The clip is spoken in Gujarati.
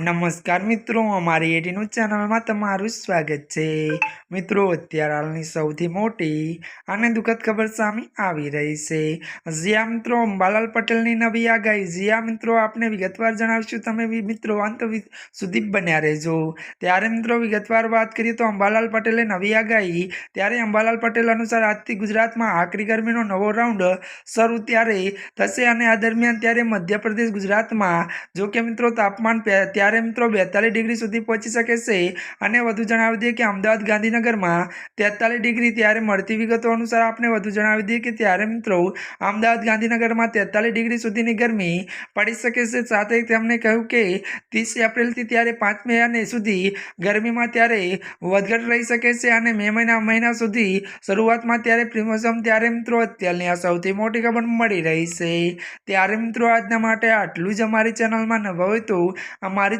નમસ્કાર મિત્રો, અમારી એટીનું ચેનલમાં તમારું સ્વાગત છે. મિત્રો, અત્યારે હાલની સૌથી મોટી અને દુઃખદ ખબર સામે આવી રહી છે. જ્યાં મિત્રો, અંબાલાલ પટેલની નવી આગાહી. જ્યાં મિત્રો, આપને વિગતવાર જણાવીશું. તમે મિત્રો અંત સુધી બન્યા રહેજો. ત્યારે મિત્રો, વિગતવાર વાત કરીએ તો અંબાલાલ પટેલે નવી આગાહી. ત્યારે અંબાલાલ પટેલ અનુસાર આજથી ગુજરાતમાં આકરી ગરમીનો નવો રાઉન્ડ શરૂ ત્યારે થશે અને આ દરમિયાન ત્યારે મધ્યપ્રદેશ ગુજરાતમાં, જો કે મિત્રો, તાપમાન પે- ત્યારે મિત્રો બેતાલીસ ડિગ્રી સુધી પહોંચી શકે છે. અને વધુ જણાવી દઈએ કે અમદાવાદ ગાંધીનગરમાં તેતાલીસ ડિગ્રી ત્યારે મળતી વિગતો અનુસાર આપણે વધુ જણાવી દઈએ કે ત્યારે મિત્રો અમદાવાદ ગાંધીનગરમાં તેતાલીસ ડિગ્રી સુધીની ગરમી પડી શકે છે. સાથે તેમણે કહ્યું કે ત્રીસ એપ્રિલથી ત્યારે પાંચ મે સુધી ગરમીમાં ત્યારે વધઘટ રહી શકે છે અને મે મહિના મહિના સુધી શરૂઆતમાં ત્યારે પ્રિમોસમ ત્યારે મિત્રો અત્યારની આ સૌથી મોટી ખબર મળી રહી છે. ત્યારે મિત્રો આજના માટે આટલું જ અમારી ચેનલમાં નવા હોય તો અમારી